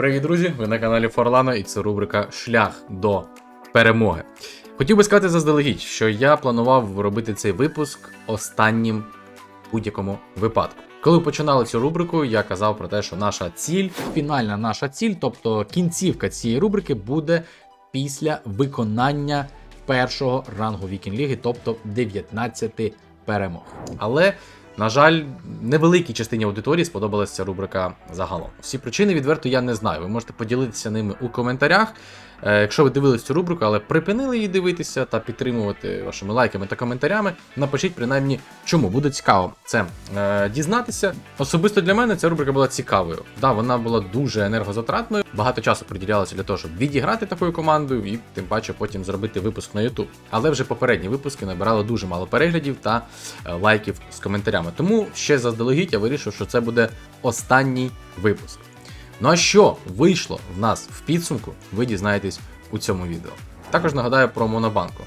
Привіт, друзі! Ви на каналі Форлана, і це рубрика Шлях до перемоги. Хотів би сказати заздалегідь, що я планував робити цей випуск останнім в будь-якому випадку. Коли починали цю рубрику, я казав про те, що наша ціль, фінальна наша ціль, тобто кінцівка цієї рубрики, буде після виконання першого рангу Вікінг Ліги, тобто 19 перемог. Але на жаль, невеликій частині аудиторії сподобалася рубрика загалом. Всі причини відверто я не знаю. Ви можете поділитися ними у коментарях. Е, Якщо ви дивились цю рубрику, але припинили її дивитися та підтримувати вашими лайками та коментарями, напишіть принаймні, чому буде цікаво це е, дізнатися. Особисто для мене ця рубрика була цікавою. Да, вона була дуже енергозатратною. Багато часу приділялося для того, щоб відіграти такою командою, і тим паче потім зробити випуск на YouTube. Але вже попередні випуски набирали дуже мало переглядів та е, лайків з коментарями. Тому ще заздалегідь я вирішив, що це буде останній випуск. Ну а що вийшло в нас в підсумку, ви дізнаєтесь у цьому відео. Також нагадаю про Монобанку.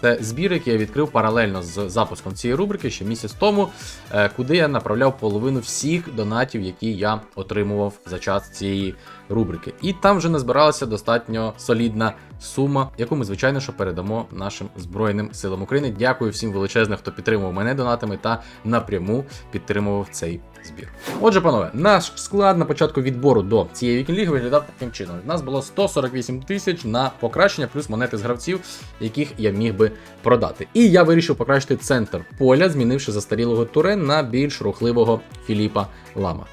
Це збір, який я відкрив паралельно з запуском цієї рубрики ще місяць тому, е, куди я направляв половину всіх донатів, які я отримував за час цієї рубрики. І там вже назбиралася достатньо солідна сума, яку ми, звичайно, що передамо нашим Збройним силам України. Дякую всім величезним, хто підтримував мене донатами та напряму підтримував цей збір. Отже, панове, наш склад на початку відбору до цієї вікінг-ліги виглядав таким чином. У нас було 148 тисяч на покращення, плюс монети з гравців, яких я міг би продати. І я вирішив покращити центр поля, змінивши застарілого туре на більш рухливого Філіпа Лама.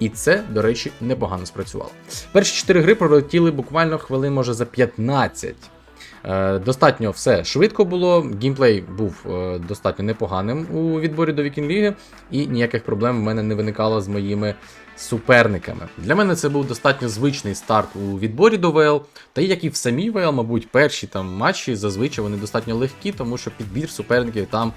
І це, до речі, непогано спрацювало. Перші 4 гри пролетіли буквально хвилин, може, за 15. Е, Достатньо все швидко було. Геймплей був е, достатньо непоганим у відборі до Вікінг Ліги, і ніяких проблем в мене не виникало з моїми суперниками. Для мене це був достатньо звичний старт у відборі до ВЛ, та як і в самій ВЛ, мабуть, перші там матчі зазвичай вони достатньо легкі, тому що підбір суперників там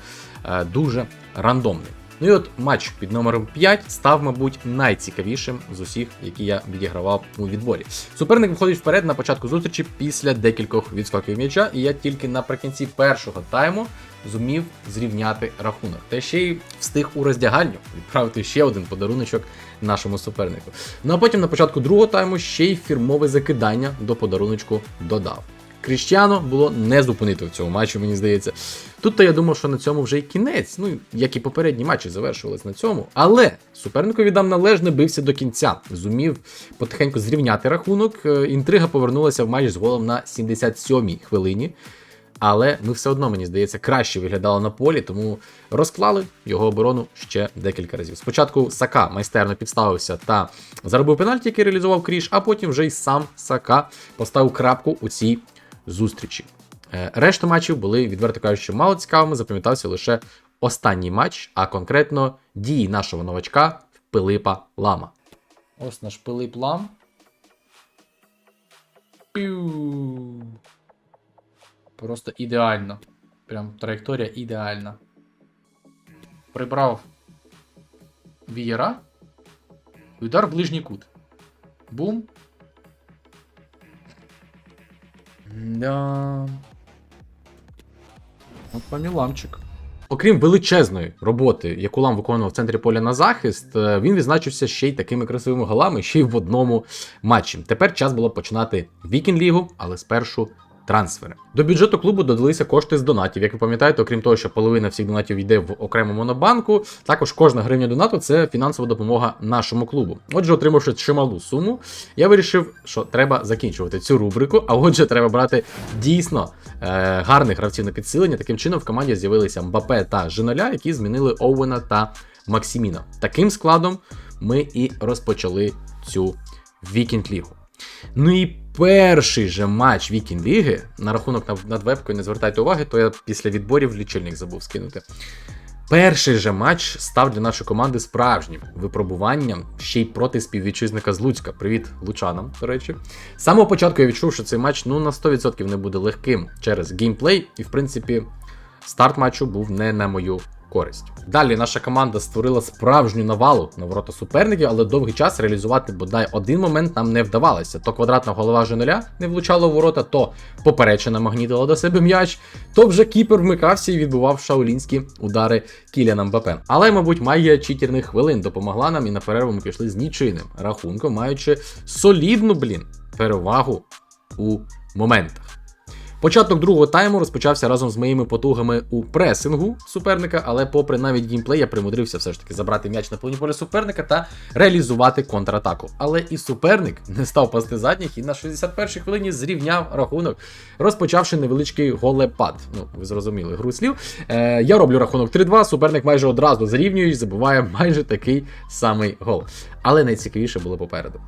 е, дуже рандомний. Ну і от матч під номером 5 став, мабуть, найцікавішим з усіх, які я відігравав у відборі. Суперник виходить вперед на початку зустрічі після декількох відскоків м'яча, і я тільки наприкінці першого тайму зумів зрівняти рахунок. Та ще й встиг у роздягальню відправити ще один подаруночок нашому супернику. Ну а потім на початку другого тайму ще й фірмове закидання до подаруночку додав. Кріштіано було не зупинити в цьому матчі, мені здається. Тут то я думав, що на цьому вже й кінець, ну як і попередні матчі завершувались на цьому. Але супернику віддам належне бився до кінця. Зумів потихеньку зрівняти рахунок. Е, Інтрига повернулася в матч з голом на 77-й хвилині. Але ми все одно, мені здається, краще виглядало на полі, тому розклали його оборону ще декілька разів. Спочатку Сака майстерно підставився та заробив пенальті, який реалізував Кріш, а потім вже й сам Сака поставив крапку у цій зустрічі. Е, Решта матчів були, відверто кажучи, мало цікавими. Запам'ятався лише останній матч, а конкретно дії нашого новачка Пилипа Лама. Ось наш Пилип Лам. Просто ідеально. Прям траєкторія ідеальна. Прибрав вієра. Удар в ближній кут. Бум. Да. От паміламчик. Окрім величезної роботи, яку Лам виконував в центрі поля на захист, е, він відзначився ще й такими красивими голами, ще й в одному матчі. Тепер час було починати Вікінг Лігу, але спершу трансфери. До бюджету клубу додалися кошти з донатів. Як ви пам'ятаєте, окрім того, що половина всіх донатів йде в окрему монобанку, також кожна гривня донату це фінансова допомога нашому клубу. Отже, отримавши чималу суму, я вирішив, що треба закінчувати цю рубрику, а отже, треба брати дійсно е, гарних гравців на підсилення. Таким чином в команді з'явилися Мбапе та Женоля, які змінили Оуена та Максиміна. Таким складом ми і розпочали цю Вікінг Лігу. Ну і перший же матч Вікінг Ліги на рахунок над вебкою не звертайте уваги, то я після відборів лічильник забув скинути. Перший же матч став для нашої команди справжнім випробуванням ще й проти співвітчизника з Луцька. Привіт лучанам, до речі. З самого початку я відчув, що цей матч ну на 100% не буде легким через геймплей, і в принципі старт матчу був не на мою користь. Далі наша команда створила справжню навалу на ворота суперників, але довгий час реалізувати бодай один момент нам не вдавалося. То квадратна голова Женеля не влучала в ворота, то поперечина магнітила до себе м'яч, то вже кіпер вмикався і відбував шаулінські удари Кіляна Мбапе. Але, мабуть, магія читерних хвилин допомогла нам і на перерву ми пішли з нічийним рахунком, маючи солідну, блін, перевагу у моментах. Початок другого тайму розпочався разом з моїми потугами у пресингу суперника, але попри навіть геймплей, я примудрився все ж таки забрати м'яч на полі суперника та реалізувати контратаку. Але і суперник не став пасти задніх і на 61-й хвилині зрівняв рахунок, розпочавши невеличкий голепад. Ну, ви зрозуміли гру слів. Е, я роблю рахунок 3-2, суперник майже одразу зарівнює і забуває майже такий самий гол. Але найцікавіше було попереду.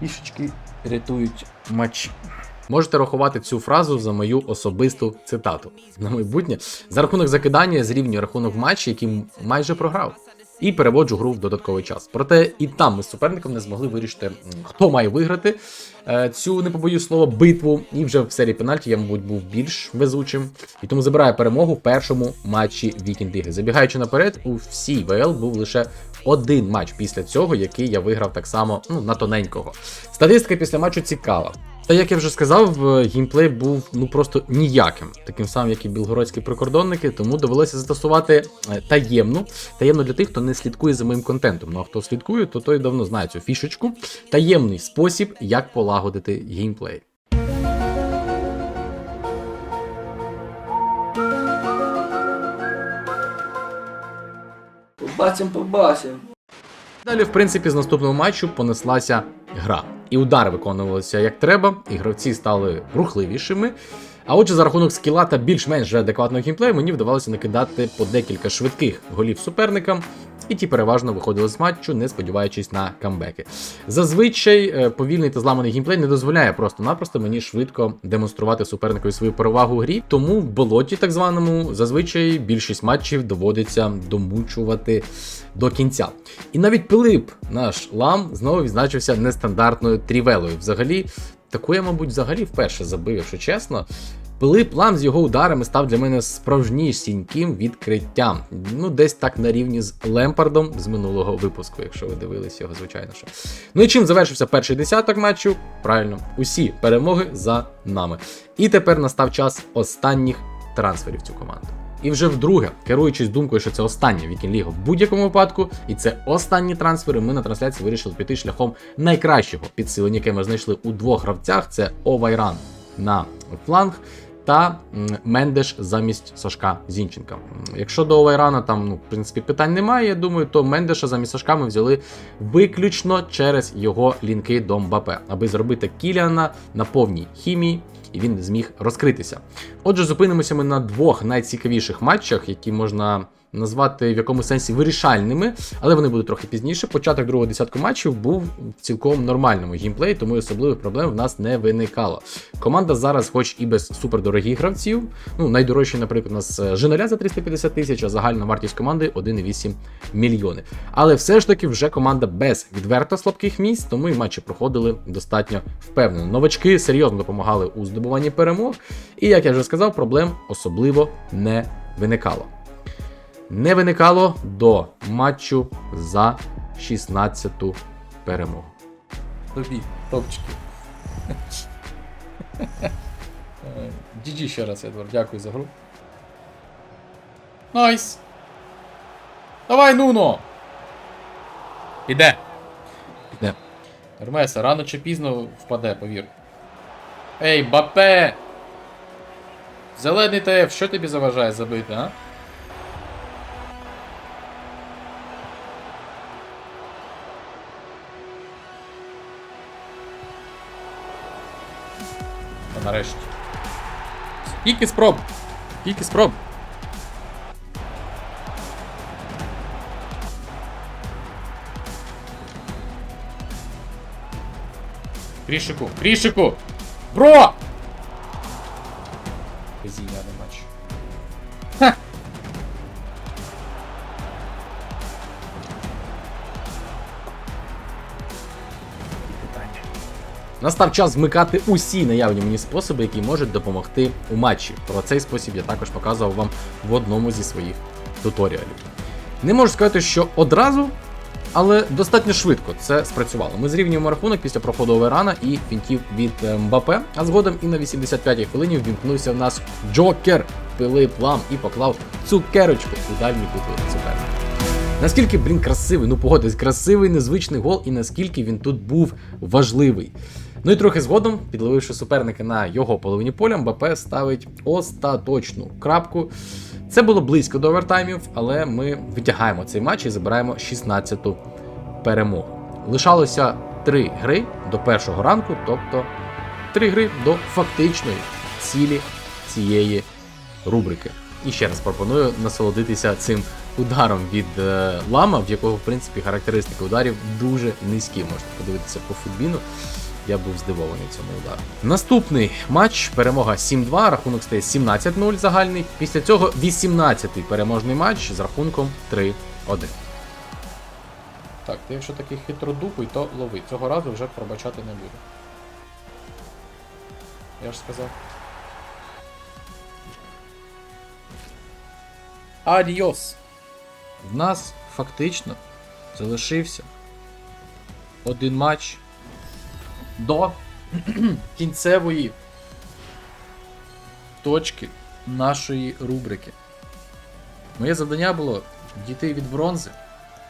Пішечки рятують матчі. Можете рахувати цю фразу за мою особисту цитату. На майбутнє за рахунок закидання зрівнює рахунок в матчі, який майже програв. І переводжу гру в додатковий час. Проте і там ми з суперником не змогли вирішити, хто має виграти е, цю, не побоюсь слова, битву. І вже в серії пенальті я, мабуть, був більш везучим. І тому забираю перемогу в першому матчі Вікінг Ліги. Забігаючи наперед, у всій ВЛ був лише один матч після цього, який я виграв так само ну, на тоненького. Статистика після матчу цікава. Та як я вже сказав, е, геймплей був ну просто ніяким, таким самим, як і білгородські прикордонники, тому довелося застосувати е, таємну, таємну для тих, хто не слідкує за моїм контентом. Ну а хто слідкує, то той давно знає цю фішечку. Таємний спосіб, як полагодити геймплей. Побачим, побачим. Далі, в принципі, з наступного матчу понеслася гра. І удари виконувалися як треба, і гравці стали рухливішими. А отже, за рахунок скіла та більш-менш адекватного геймплею мені вдавалося накидати по декілька швидких голів суперникам, і ті переважно виходили з матчу, не сподіваючись на камбеки. Зазвичай е, повільний та зламаний геймплей не дозволяє просто-напросто мені швидко демонструвати суперникові свою перевагу у грі. Тому в болоті, так званому, зазвичай більшість матчів доводиться домучувати до кінця. І навіть Пилип, наш лам, знову відзначився нестандартною трівелою. Взагалі, таку я, мабуть, взагалі вперше забив, якщо чесно. Пилип Лам з його ударами став для мене справжнісіньким відкриттям. Ну, десь так на рівні з Лемпардом з минулого випуску, якщо ви дивились його, звичайно. що. Ну і чим завершився перший десяток матчу? Правильно, усі перемоги за нами. І тепер настав час останніх трансферів цю команду. І вже вдруге, керуючись думкою, що це остання Вікінг-ліга в будь-якому випадку, і це останні трансфери, ми на трансляції вирішили піти шляхом найкращого підсилення, яке ми знайшли у двох гравцях: це Овайран на фланг. Та Мендеш замість Сашка Зінченка. Якщо до Овайрана там, ну, в принципі, питань немає, я думаю, то Мендеша замість Сашка ми взяли виключно через його лінки до Мбапе, аби зробити Кіліана на повній хімії, і він зміг розкритися. Отже, зупинимося ми на двох найцікавіших матчах, які можна назвати в якому сенсі вирішальними, але вони будуть трохи пізніше. Початок другого десятку матчів був цілком нормальному геймплеї, тому особливих проблем в нас не виникало. Команда зараз, хоч і без супердорогих гравців, ну найдорожчий, наприклад, у нас е, Женеля за 350 тисяч, а загальна вартість команди 1,8 мільйони. Але все ж таки вже команда без відверто слабких місць, тому і матчі проходили достатньо впевнено. Новачки серйозно допомагали у здобуванні перемог, і як я вже сказав, проблем особливо не виникало не виникало до матчу за 16-ту перемогу. Тобі, топчики. GG ще раз, Едвард, дякую за гру. Найс! Давай, Нуно! Піде. Піде. Ермеса, рано чи пізно впаде, повір. Ей, Бапе! Зелений ТФ, що тобі заважає забити, а? нарешті. Скільки спроб? Скільки спроб? Крішику, Крішику! Бро! Настав час вмикати усі наявні мені способи, які можуть допомогти у матчі. Про цей спосіб я також показував вам в одному зі своїх туторіалів. Не можу сказати, що одразу, але достатньо швидко це спрацювало. Ми зрівнюємо рахунок після проходу оверана і фінтів від е, Мбапе, а згодом і на 85-й хвилині ввімкнувся в нас Джокер, Пилип Лам і поклав цукерочку у дальній кут суперника. Наскільки, блін, красивий, ну погодись, красивий, незвичний гол, і наскільки він тут був важливий. Ну і трохи згодом, підловивши суперника на його половині поля, Мбапе ставить остаточну крапку. Це було близько до овертаймів, але ми витягаємо цей матч і забираємо 16-ту перемогу. Лишалося 3 гри до першого ранку, тобто 3 гри до фактичної цілі цієї рубрики. І ще раз пропоную насолодитися цим ударом від е, лама, в якого, в принципі, характеристики ударів дуже низькі. Можете подивитися по футбіну. Я був здивований цьому удару. Наступний матч перемога 7-2, рахунок стає 17-0 загальний. Після цього 18-й переможний матч з рахунком 3-1. Так, ти якщо такий хитродупий, то лови. Цього разу вже пробачати не буду. Я ж сказав. Адіос! В нас фактично залишився один матч до кінцевої точки нашої рубрики. Моє завдання було дійти від бронзи,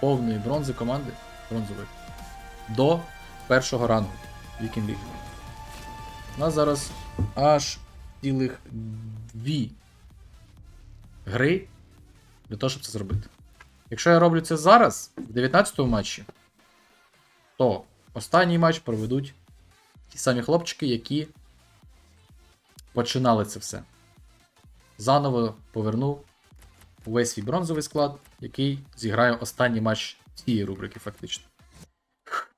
повної бронзи команди бронзової, до першого рангу Вікінг Ліги. У нас зараз аж цілих дві гри для того, щоб це зробити. Якщо я роблю це зараз, в 19-му матчі, то останній матч проведуть ті самі хлопчики, які починали це все. Заново повернув увесь свій бронзовий склад, який зіграє останній матч цієї рубрики, фактично.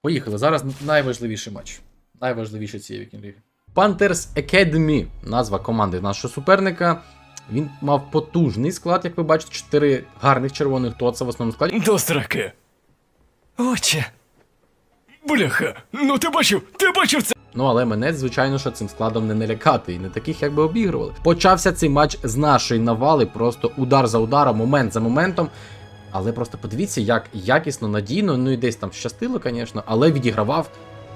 Поїхали. Зараз найважливіший матч. Найважливіший цієї вікінг-ліги. Panthers Academy, назва команди нашого суперника. Він мав потужний склад, як ви бачите, 4 гарних червоних тоца в основному складі. До страки. Отче. Бляха, ну ти бачив, ти бачив це. Ну але мене, звичайно, що цим складом не налякати і не таких якби обігрували. Почався цей матч з нашої навали, просто удар за ударом, момент за моментом. Але просто подивіться, як якісно, надійно, ну і десь там щастило, звісно, але відігравав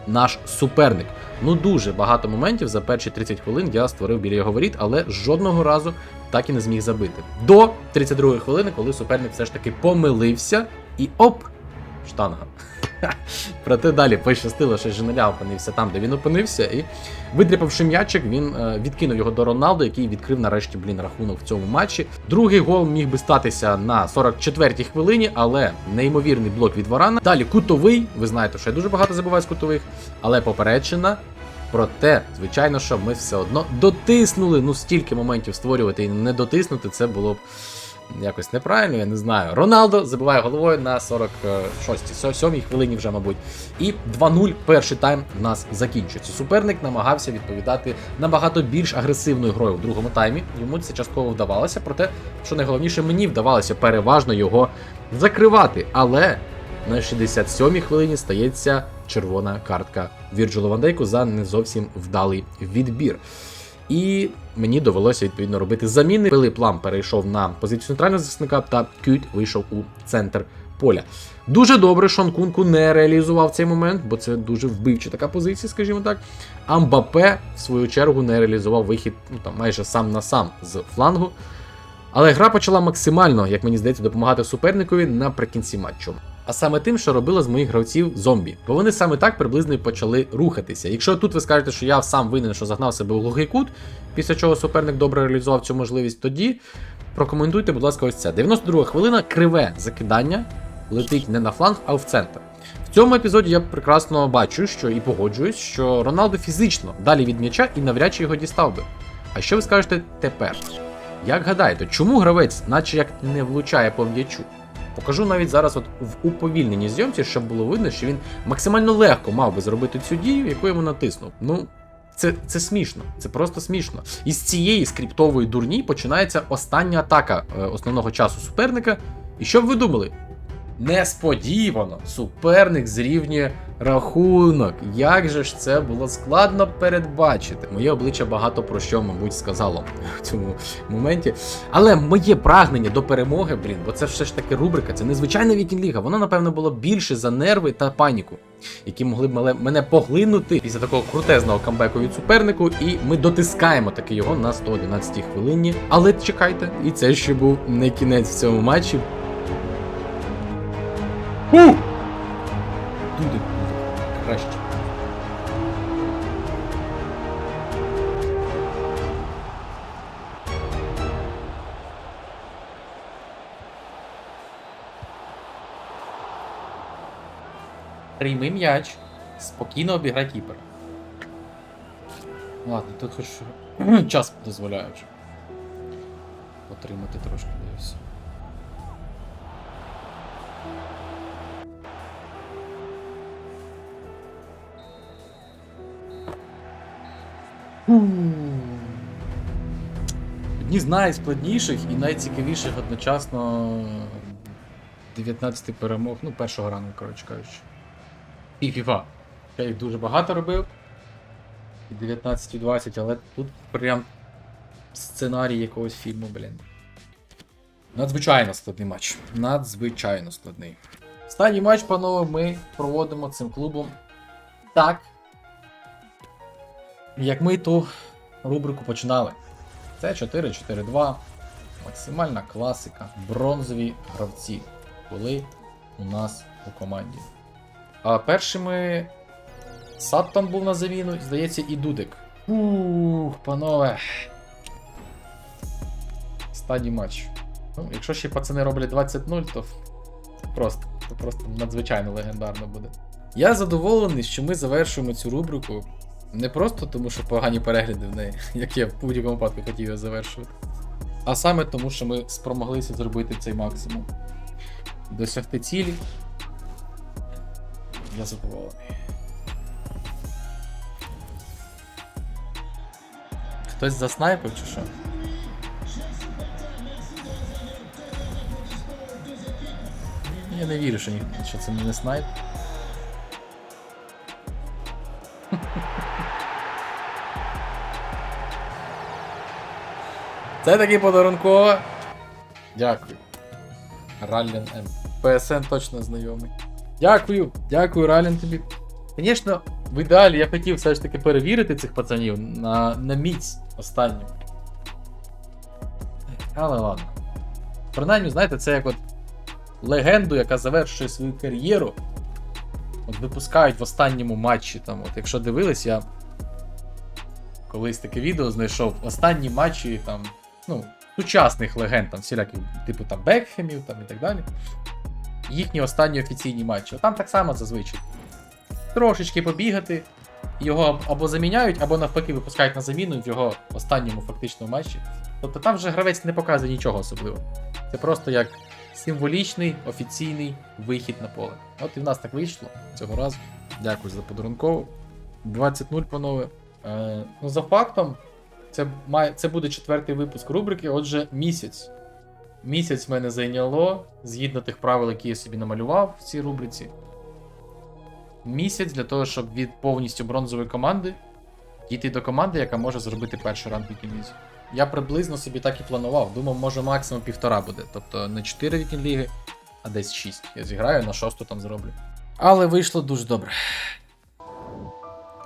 наш суперник. Ну дуже багато моментів за перші 30 хвилин я створив біля його воріт, але жодного разу так і не зміг забити. До 32 хвилини, коли суперник все ж таки помилився, і оп! Штанга. Проте далі пощастило, що Женеля опинився там, де він опинився, і видряпавши м'ячик, він е, відкинув його до Роналду, який відкрив нарешті блін рахунок в цьому матчі. Другий гол міг би статися на 44-й хвилині, але неймовірний блок від Варана. Далі кутовий. Ви знаєте, що я дуже багато забуваю з кутових, але попереджена. Проте, звичайно, що ми все одно дотиснули. Ну, стільки моментів створювати і не дотиснути, це було б якось неправильно, я не знаю. Роналдо забиває головою на 46-й, 7-й хвилині вже, мабуть. І 2-0 перший тайм в нас закінчується. Суперник намагався відповідати набагато більш агресивною грою в другому таймі. Йому це частково вдавалося, проте, що найголовніше, мені вдавалося переважно його закривати. Але на 67-й хвилині стається червона картка Вірджилу Вандейку за не зовсім вдалий відбір. І мені довелося відповідно робити заміни. Пилип Лам перейшов на позицію центрального захисника, та Кют вийшов у центр поля. Дуже добре, Шон Кунку не реалізував цей момент, бо це дуже вбивча така позиція, скажімо так. А Мбапе, в свою чергу, не реалізував вихід ну, там, майже сам на сам з флангу. Але гра почала максимально, як мені здається, допомагати суперникові наприкінці матчу. А саме тим, що робила з моїх гравців зомбі. Бо вони саме так приблизно і почали рухатися. Якщо тут ви скажете, що я сам винен, що загнав себе у глухий кут, після чого суперник добре реалізував цю можливість, тоді прокоментуйте, будь ласка, ось це. 92 хвилина, криве закидання, летить не на фланг, а в центр. В цьому епізоді я прекрасно бачу, що і погоджуюсь, що Роналдо фізично далі від м'яча і навряд чи його дістав би. А що ви скажете тепер? Як гадаєте, чому гравець, наче як не влучає по м'ячу? Покажу навіть зараз от в уповільненій зйомці, щоб було видно, що він максимально легко мав би зробити цю дію, яку йому натиснув. Ну, це, це смішно, це просто смішно. І з цієї скриптової дурні починається остання атака е, основного часу суперника. І що б ви думали? Несподівано суперник зрівнює рахунок. Як же ж це було складно передбачити? Моє обличчя багато про що, мабуть, сказало в цьому моменті. Але моє прагнення до перемоги, блін, бо це все ж таки рубрика, це незвичайна вікінг-ліга. Воно, напевно, було більше за нерви та паніку, які могли б мене- поглинути після такого крутезного камбеку від супернику, і ми дотискаємо таки його на 111 хвилині. Але чекайте, і це ще був не кінець в цьому матчі. У! Прийми м'яч. Спокійно обіграй кіпер. Ладно, тут хоч час дозволяє вже. Потримати трошки дивився. Одні з найскладніших і найцікавіших одночасно 19 перемог, ну, першого ранку, коротше кажучи. І. Я їх дуже багато робив. І 19 і 20, але тут прям сценарій якогось фільму, блін. Надзвичайно складний матч. Надзвичайно складний. Останній матч, панове, ми проводимо цим клубом так. Як ми ту рубрику починали. Це 4-4-2. Максимальна класика. Бронзові гравці були у нас у команді. А першими Саттон був на заміну, здається, і Дудик. Ух, панове. Останній матч. Ну, якщо ще пацани роблять 20-0, то просто, то просто надзвичайно легендарно буде. Я задоволений, що ми завершуємо цю рубрику не просто тому, що погані перегляди в неї, як я в будь-якому випадку хотів його завершувати. А саме тому, що ми спромоглися зробити цей максимум. Досягти цілі. Я задоволений. Хтось заснайпив чи що? Я не вірю, що, ні, що це не снайп. Це таки подарунково. Дякую. Раллін М. ПСН точно знайомий. Дякую, дякую, Раллін тобі. Звісно, в ідеалі я хотів все ж таки перевірити цих пацанів на, на міць останню. Але ладно. Принаймні, знаєте, це як от легенду, яка завершує свою кар'єру. От випускають в останньому матчі. Там, от, якщо дивились, я колись таке відео знайшов останні матчі там, ну, сучасних легенд, там всіляких, типу там Бекхемів там, і так далі. Їхні останні офіційні матчі. Там так само зазвичай. Трошечки побігати, його або заміняють, або навпаки випускають на заміну в його останньому фактично матчі. Тобто там вже гравець не показує нічого особливого. Це просто як символічний офіційний вихід на поле. От і в нас так вийшло цього разу. Дякую за подарункову. 20-0, панове. Е, ну, за фактом, це, має, це буде четвертий випуск рубрики, отже, місяць. Місяць мене зайняло згідно тих правил, які я собі намалював в цій рубриці. Місяць для того, щоб від повністю бронзової команди дійти до команди, яка може зробити перший ранг вікінг-лізі. Я приблизно собі так і планував. Думав, може максимум півтора буде. Тобто не 4 вікінг-ліги, а десь 6. Я зіграю, на шосту там зроблю. Але вийшло дуже добре.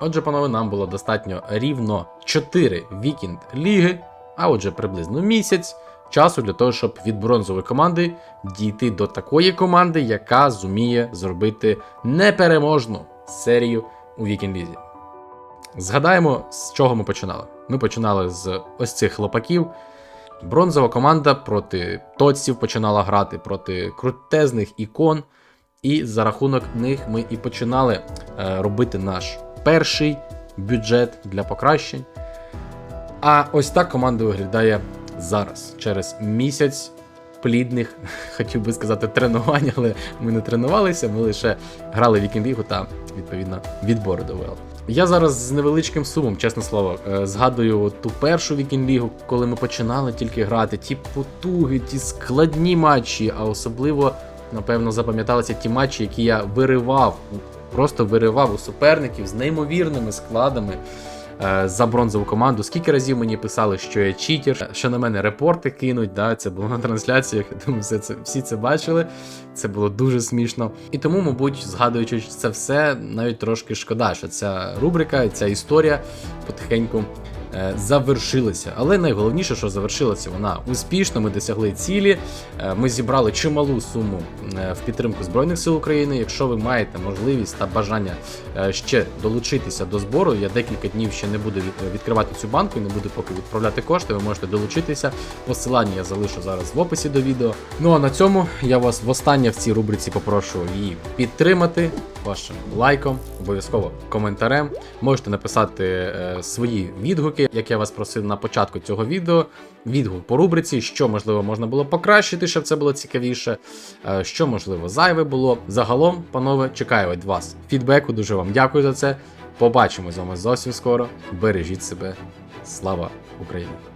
Отже, панове, нам було достатньо рівно 4 вікінд ліги, а отже, приблизно місяць часу для того, щоб від бронзової команди дійти до такої команди, яка зуміє зробити непереможну серію у вікінд лізі. Згадаємо, з чого ми починали. Ми починали з ось цих хлопаків. Бронзова команда проти тоців починала грати проти крутезних ікон. І за рахунок них ми і починали е, робити наш перший бюджет для покращень. А ось так команда виглядає зараз, через місяць плідних, хотів би сказати, тренувань, але ми не тренувалися, ми лише грали вікінг-лігу та відповідно відбори до ВЛ. Я зараз з невеличким сумом, чесне слово, е, згадую ту першу вікінг-лігу, коли ми починали тільки грати, ті потуги, ті складні матчі, а особливо, напевно, запам'яталися ті матчі, які я виривав, просто виривав у суперників з неймовірними складами за бронзову команду. Скільки разів мені писали, що я читер, що на мене репорти кинуть. Да, це було на трансляціях. Я думаю, все це, всі це бачили. Це було дуже смішно. І тому, мабуть, згадуючи це все, навіть трошки шкода, що ця рубрика, ця історія потихеньку. Е, Завершилася, але найголовніше, що завершилася вона успішно. Ми досягли цілі. Е, Ми зібрали чималу суму е, в підтримку Збройних сил України. Якщо ви маєте можливість та бажання ще долучитися до збору, я декілька днів ще не буду відкривати цю банку, не буду поки відправляти кошти. Ви можете долучитися. Посилання я залишу зараз в описі до відео. Ну а на цьому я вас востаннє в цій рубриці попрошу її підтримати вашим лайком, обов'язково коментарем. Можете написати свої відгуки, як я вас просив на початку цього відео. Відгук по рубриці, що можливо можна було покращити, щоб це було цікавіше, е, що можливо зайве було. Загалом, панове, чекаю від вас фідбеку. Дуже вам дякую за це. Побачимо з вами зовсім скоро. Бережіть себе. Слава Україні!